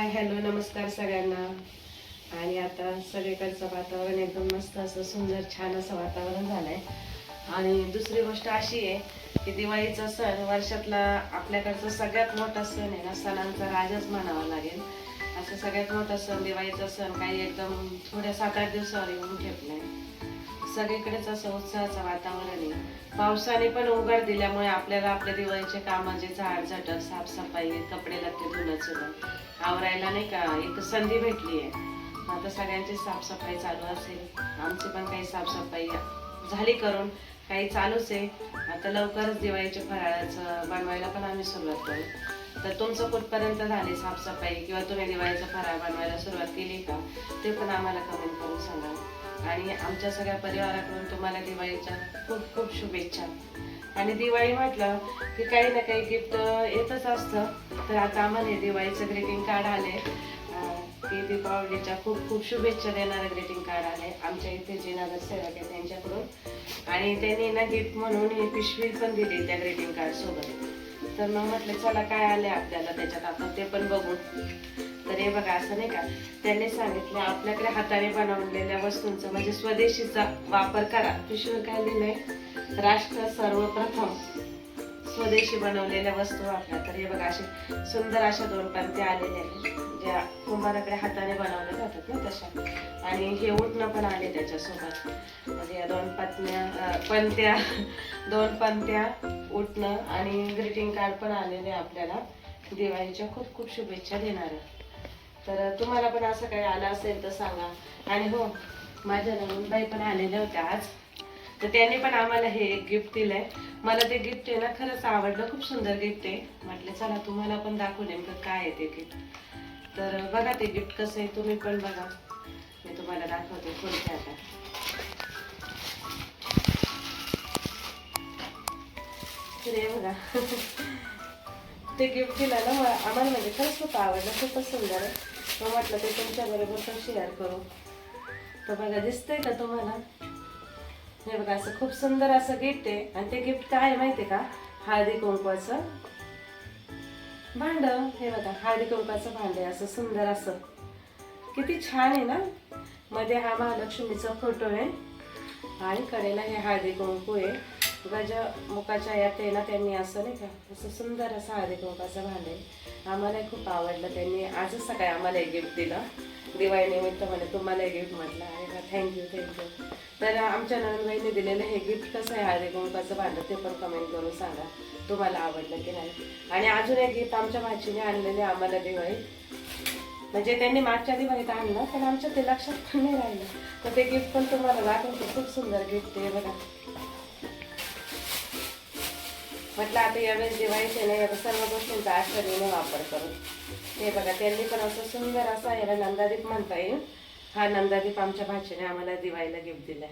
Hi hello नमस्कार सगळ्यांना. आणि आता सगळीकडचं वातावरण एकदम मस्त असं सुंदर छान असं वातावरण झालंय. आणि दुसरी गोष्ट अशी आहे की दिवाळीचा सण वर्षातला आपल्याकडचा सगळ्यात मोठा सण आहे ना सणांचा राजाच म्हणावा लागेल. असं सगळ्यात मोठा सण दिवाळीचा सण काही एकदम थोड्या सात आठ दिवसावर येऊन ठेपलाय. सगळीकडेच असं उत्साहाचं वातावरण आहे. पावसाने पण उघड दिल्यामुळे आपल्याला आपल्या दिवाळीचे काम जे झाड झटक साफसफाई कपडे लत्ते धुणं आवरायला नाही का एक संधी भेटली आहे. आता सगळ्यांची साफसफाई चालू असेल. आमची पण काही साफसफाई झाली करून काही चालूच आहे. आता लवकरच दिवाळीच्या फराळाचं बनवायला पण आम्ही सुरुवात करू. तर तुमचं कुठपर्यंत झाली साफसफाई किंवा तुम्ही दिवाळीचा फराळ बनवायला सुरुवात केली का? ते पण आम्हाला कमेंट करून सांगा. आणि आमच्या सगळ्या परिवाराकडून तुम्हाला दिवाळीच्या खूप खूप शुभेच्छा. आणि दिवाळी म्हटलं की काही ना काही गिफ्ट येतच असतं. तर आता आम्हाला हे दिवाळीचं ग्रीटिंग कार्ड आले. की दीपावलीच्या खूप खूप शुभेच्छा देणारं ग्रीटिंग कार्ड आले. आमच्या इथे जे नगरसेवक आहे त्यांच्याकडून. आणि त्यांनी ना गिफ्ट म्हणून ही पिशवी पण दिली त्या ग्रीटिंग कार्डसोबत तर मग म्हटलं चला काय आले आपल्याला त्याच्यात? आपण ते पण बघू. तर हे बघा असं नाही का? त्यांनी सांगितलं आपल्याकडे हाताने बनवलेल्या वस्तूंचा म्हणजे स्वदेशीचा वापर करा. पिशवीवर काय लिहिलंय? राष्ट्र सर्वप्रथम स्वदेशी बनवलेल्या वस्तू वापरा. तर हे बघा असे सुंदर अशा दोन पंक्ती आलेल्या आहेत ज्या कुंभाराकडे हाताने बनवल्या जातात ना तशा. आणि हे उठणं पण आले त्याच्यासोबत. म्हणजे या दोन पत्न्या पंत्या दोन पंत्या उठणं आणि ग्रीटिंग कार्ड पण आलेले आपल्याला. दिवाळीच्या खूप खूप शुभेच्छा देणार. तर तुम्हाला पण असं काही आलं असेल तर सांगा. आणि हो माझ्या नवीनबाई पण आलेल्या होत्या आज. तर त्यांनी पण आम्हाला हे एक गिफ्ट दिलंय. मला ते गिफ्ट आहे ना खरंच आवडलं. खूप सुंदर गिफ्ट आहे. म्हटलं चला तुम्हाला पण दाखवू नेमकं काय आहे ते गिफ्ट तर बघा ते गिफ्ट कसं आहे. तुम्ही पण बघा. मी तुम्हाला दाखवते कोणते आता. तर हे बघा. ते गिफ्ट दिलं ना मला आम्हाला म्हणजे खरंच खूप आवडलं. खूपच सुंदर. आहे मग म्हटलं ते तुमच्याबरोबर पण शेअर करू? तर बघा दिसतंय का तुम्हाला? हे बघा असं खूप सुंदर असं गिफ्ट आहे. आणि ते गिफ्ट काय आहे का? हळदी कुंकवाचं भांड. हे बघा हळदी कुंकवाचं भांड आहे असं सुंदर असं. किती छान आहे ना? मध्ये हा महालक्ष्मीचा फोटो आहे. आणि कडेला हे हळदी कुंकू आहे. गज मुखाच्या यात आहे ना त्यांनी असं नाही का असं सुंदर असं हळदी मुखाचं भांडे आहे आम्हाला खूप आवडलं. त्यांनी आजच सकाळी आम्हाला एक गिफ्ट दिलं. दिवाळीनिमित्त म्हणे तुम्हाला एक गिफ्ट म्हटलं. आहे थँक्यू थँक्यू तर आमच्या नंदबाईने दिलेलं हे गिफ्ट कसं आहे हळदी कुंकाचं भांडं ते पण कमेंट करून सांगा. तुम्हाला आवडलं की नाही. आणि अजून एक गिफ्ट आमच्या भाचीने आणलेले आम्हाला दिवाळीत. म्हणजे त्यांनी मागच्या दिवाळीत आणलं पण आमच्या ते लक्षात पण नाही राहिलं. तर ते गिफ्ट पण तुम्हाला दाखवतो. खूप सुंदर गिफ्ट आहे बघा. म्हटलं आता यावेळेस दिवाळीचे नाही आता सर्व गोष्टींचा आश्चर्याने वापर करू हे बघा त्यांनी पण असं सुंदर असा याला नंदादीप म्हणता येईल. हा नंदादीप आमच्या भाचीने आम्हाला दिवाळीला गिफ्ट दिलाय.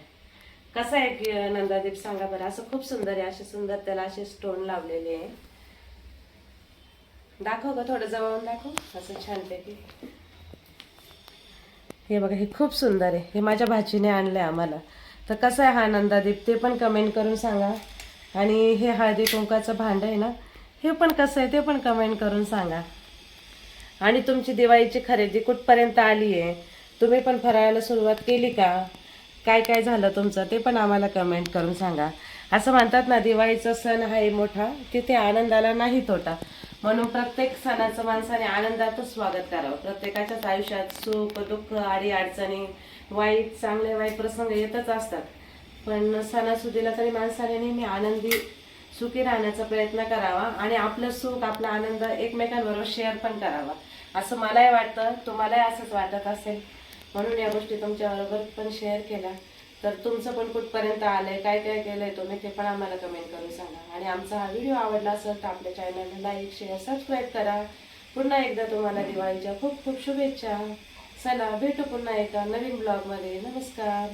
कसा आहे की नंदादीप सांगा बरं. असं खूप सुंदर आहे असे सुंदर त्याला असे स्टोन लावलेले आहे. दाखव का थोडं जवळून दाखव. असं छानपैकी. हे बघा हे खूप सुंदर आहे. हे माझ्या भाचीने आणलं आहे आम्हाला. तर कसं आहे हा नंदादीप ते पण कमेंट करून सांगा. आणि हे हळदी कुंकाचं भांड आहे ना हे पण कसं आहे ते पण कमेंट करून सांगा. आणि तुमची दिवाळीची खरेदी कुठपर्यंत आली आहे? तुम्ही पण फराळाला सुरुवात केली का? काय काय झालं तुमचं? ते पण आम्हाला कमेंट करून सांगा. असं म्हणतात ना दिवाळीचा सण हा मोठा तिथे आनंदाला नाही तोटा. म्हणून प्रत्येक सणाचं माणसाने आनंदातच स्वागत करावं. प्रत्येकाच्याच आयुष्यात सुख दुःख आडी अडचणी वाईट चांगले वाईट प्रसंग येतच असतात. पण सणासुदीला तरी माणसाने नेहमी आनंदी सुखी राहण्याचा प्रयत्न करावा आणि आपलं सुख आपला आनंद एकमेकांबरोबर शेअर पण करावा. असं मलाही वाटतं. तुम्हालाही असंच वाटत असेल. म्हणून या गोष्टी तुमच्याबरोबर पण शेअर केल्या. तर तुमचं पण कुठपर्यंत आलंय काय काय केलंय तुम्ही ते पण आम्हाला कमेंट करून सांगा. आणि आमचा हा व्हिडिओ आवडला असेल तर आपल्या चॅनलला लाईक शेअर सबस्क्राईब करा. पुन्हा एकदा तुम्हाला दिवाळीच्या खूप खूप शुभेच्छा. चला भेटू पुन्हा एका नवीन ब्लॉगमध्ये नमस्कार.